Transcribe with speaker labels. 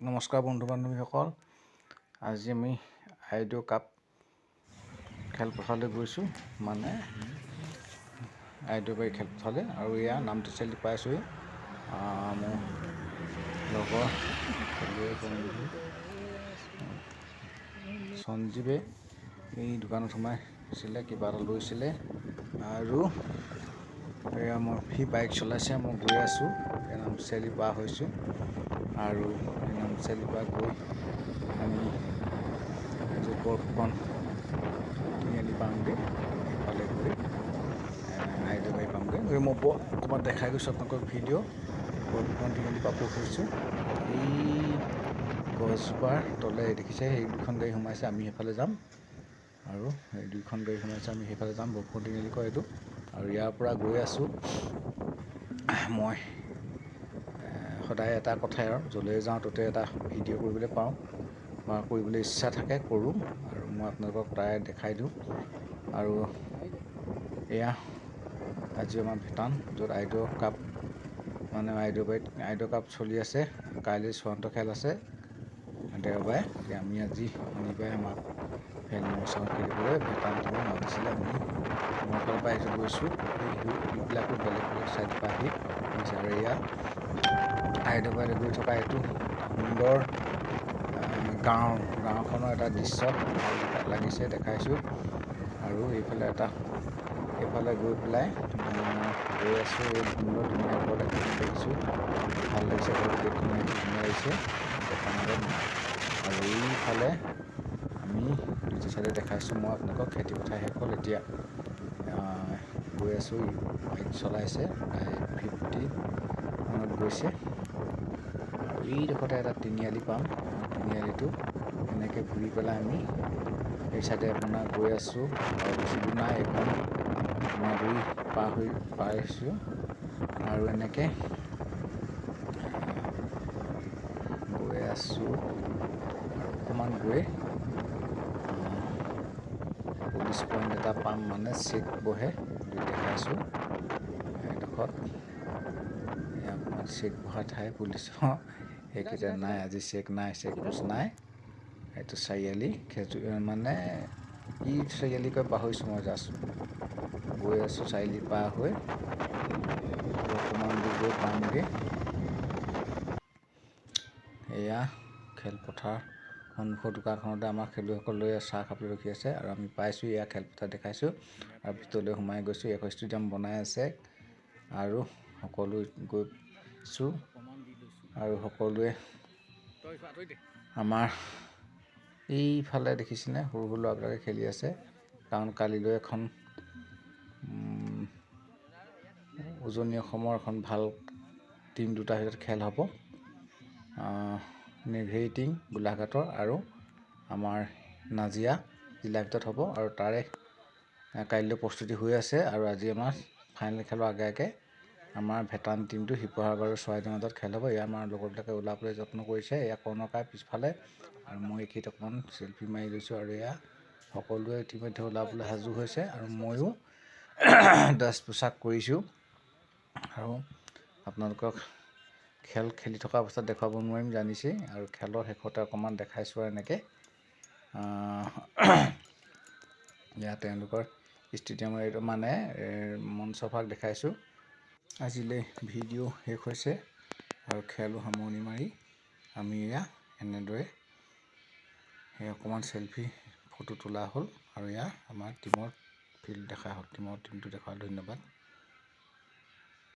Speaker 1: নমস্কাৰ বন্ধু বান্ধৱীসকল। আজি আমি আইডিঅ' কাপ খেলপথাৰলৈ গৈছোঁ মানে আইডিঅ' খেলপথাৰলৈ আৰু ইয়াৰ নামটো চালি পাইছোঁৱেই। মোৰ লগৰ সঞ্জীৱে এই দোকানত সোমাইছিলে কিবা এটা লৈছিলে আৰু এয়া মই সি বাইক চলাইছে, মই গৈ আছোঁ নাম চেলি পাৰ হৈছোঁ। আৰু নাম চেলি পৰা গৈ আমি আজি বৰফুকন তিনিআলি পামগৈ সেইফালে গৈ আইদেবাৰী পামগৈ। গৈ মই অকণমান দেখাই গৈছোঁ আপোনালোকক ভিডিঅ' বৰফুকন তিনিআলি পৰা পঢ়িছোঁ এই গছজোপাৰ তলে দেখিছে, সেই দুখন গাড়ী সোমাইছে, আমি সেইফালে যাম। আৰু এই দুইখন গাড়ী সোমাইছে, আমি সেইফালে যাম। বৰফুকন তিনিআলি কয় এইটো। আৰু ইয়াৰ পৰা গৈ আছোঁ। মই সদায় এটা কথাই আৰু য'লৈ যাওঁ ত'তে এটা ভিডিঅ' কৰিবলৈ পাওঁ। বা কৰিবলৈ ইচ্ছা থাকে কৰোঁ আৰু মই আপোনালোকক প্ৰায় দেখাই দিওঁ। আৰু এয়া আজি আমাৰ ভেটান য'ত আইড' কাপ মানে আইড' বাৰীত আইড' কাপ চলি আছে কাইলৈ চূড়ান্ত খেল আছে দেওবাৰে। আমি আজি শনিবাৰে আমাক খেল মঞ্চত খেলিবলৈ ভেটান টিমে মাতিছিলে। আমি মই ফালৰ পৰা আহিছোঁ গৈছোঁ এইবিলাকো বেলেগ বেলেগ ছাইডৰ পৰা আহি আৰু আইডবাইলে গৈ থকা এইটো সুন্দৰ গাঁও গাঁওখনৰ এটা দৃশ্য লাগিছে দেখাইছোঁ। আৰু এইফালে এটা এইফালে গৈ পেলাই গৈ আছোঁ এই সুন্দৰ ধুনীয়া ঘৰ এখন দেখিছোঁ। ভাল লাগিছে ঘৰ ধুনীয়া লাগিছে দেখা মাজত। আৰু এইফালে আমি দুটা চাইডে দেখাইছোঁ মই আপোনালোকক খেতি পথাৰ শেষ হ'ল এতিয়া। গৈ আছোঁ বাইক চলাইছে ফিফটি মানত গৈছে। এইডোখৰতে এটা তিনিআলি পাম। তিনিআলিটো এনেকৈ ঘূৰি পেলাই আমি এই চাইডে আপোনাৰ গৈ আছোঁ। আৰু নাই এইখন মাগুৰি পাৰ হৈ পাইছোঁ আৰু এনেকৈ গৈ আছোঁ। অকণমান গৈ পুলিচ পইণ্ট এটা পাম মানে চেক বহে। দেখাইছোঁ। এডোখৰত। চেক বহা ঠাই পুলিচৰ সেইকেইটা নাই, আজি চেক নাই চেক পোষ্ট নাই, এইটো চাৰিআলি খেজু মানে কি চাৰিআলি কয় পাহৰিছোঁ মই জাষ্ট গৈ আছোঁ চাৰিআলি পাৰ হৈ অকণমান গৈ পামগৈ। এয়া খেলপথাৰ সন্মুখৰ দোকানখনতে আমাৰ খেলুৱৈসকল চাহ খাবলৈ ৰখি আছে আৰু আমি পাইছোঁ এয়া খেলপথাৰ দেখাইছোঁ আৰু ভিতৰলৈ সোমাই গৈছোঁ এখন ষ্টেডিয়াম বনাই আছে। আৰু সকলো গৈছোঁ আৰু সকলোৱে আমাৰ এইফালে দেখিছেনে? সৰু সৰু ল'ৰাবিলাকে খেলি আছে। কাৰণ কালিলৈ এখন উজনি অসমৰ এখন ভাল টীম দুটাৰ ভিতৰত খেল হ'ব। নেঘেৰি টিম গোলাঘাটৰ আৰু আমাৰ নাজিৰা জিলাৰ ভিতৰত হ'ব। আৰু তাৰে কাইলৈ প্ৰস্তুতি হৈ আছে আৰু আজি আমাৰ ফাইনেল খেলৰ আগে আগে আমাৰ ভেটান টীমটো শিৱসাগৰ আৰু চৰাইদেউৰ মাজত খেল হ'ব। এয়া আমাৰ লগৰবিলাকে ওলাবলৈ যত্ন কৰিছে। এয়া কৰ্ণকাৰ পিছফালে। আৰু মই এইখিনিত অকণমান চেলফি মাৰি লৈছোঁ আৰু এয়া সকলোৱে ইতিমধ্যে ওলাবলৈ সাজু হৈছে। আৰু ময়ো ড্ৰেছ পোছাক কৰিছোঁ। আৰু আপোনালোকক খেল খেলি থকা অৱস্থাত দেখুৱাব নোৱাৰিম জানিছেই আৰু খেলৰ শেষতে অকণমান দেখাইছোঁ আৰু এনেকৈ। এয়া তেওঁলোকৰ ষ্টেডিয়ামৰ এইটো মানে মঞ্চভাগ দেখাইছোঁ। আজিলৈ ভিডিঅ' শেষ হৈছে আৰু খেলো সামৰণি মাৰি আমি এয়া এনেদৰে সেই অকণমান চেলফি ফটো তোলা হ'ল আৰু এয়া আমাৰ টীমৰ ফিল্ড দেখা হ'ল। টীমৰ টীমটো দেখা হ'ল ধন্যবাদ।